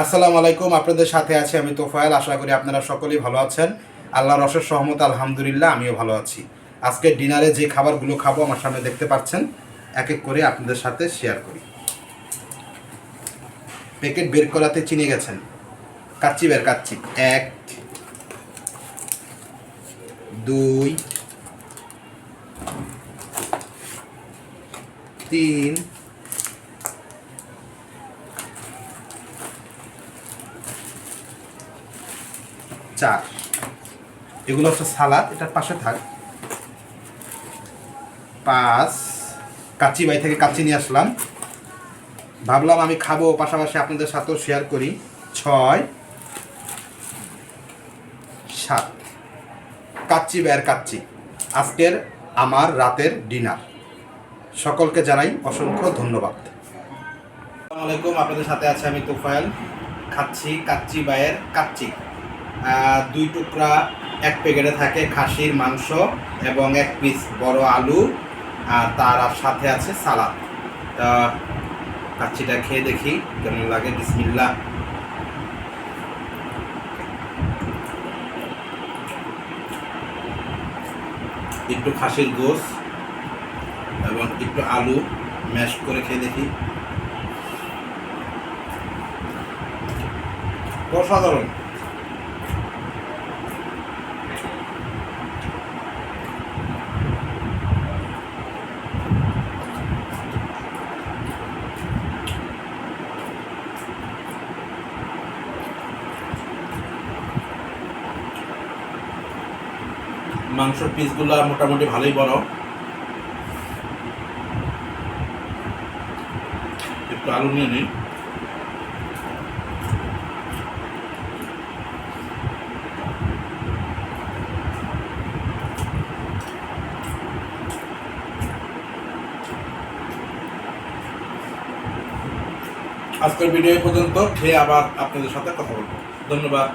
আসসালামু আলাইকুম, আপনাদের সাথে আছি আমি তোফায়েল। আশা করি আপনারা সকলেই ভালো আছেন। আল্লাহর অশেষ সহমত আলহামদুলিল্লাহ, আমিও ভালো আছি। আজকে ডিনারে যে খাবারগুলো খাব, আমার সামনে দেখতে পাচ্ছেন এক এক করে আপনাদের সাথে শেয়ার করি। প্যাকেট বের করাতে চিনে গেছেন। কাচ্চি বের কাচ্চি। এক, দুই, তিন চার এগুলো হচ্ছে সালাদ, এটার পাশে থাক। পাঁচ কাচ্চি বাই থেকে কাচ্চি নিয়ে আসলাম। ভাবলাম আমি খাব, পাশাপাশি আপনাদের সাথেও শেয়ার করি। ছয়, সাত। কাচ্চি ব্যয়ের কাচ্চি আজকের আমার রাতের ডিনার সকলকে জানাই অসংখ্য ধন্যবাদ। আসসালামু আলাইকুম, আপনাদের সাথে আছে আমি তোফায়েল। খাচ্ছি কাচ্চি বায়ের কাচ্চি দুই টুকরা এক প্যাকেটে থাকে খাসির মাংস এবং এক পিস বড় আলু আর তার সাথে আছে সালাদ। তা কাচ্চিটা খেয়ে দেখি, কেমন লাগে? বিসমিল্লা একটু খাসির গোস এবং একটু আলু ম্যাশ করে খেয়ে দেখি। অসাধারণ মাংসর পিসগুলো মোটামুটি ভালোই বড়। একটু আলু নিয়ে নিই। আজকের ভিডিও পর্যন্ত, খেয়ে আবার আপনাদের সাথে কথা বলব। ধন্যবাদ।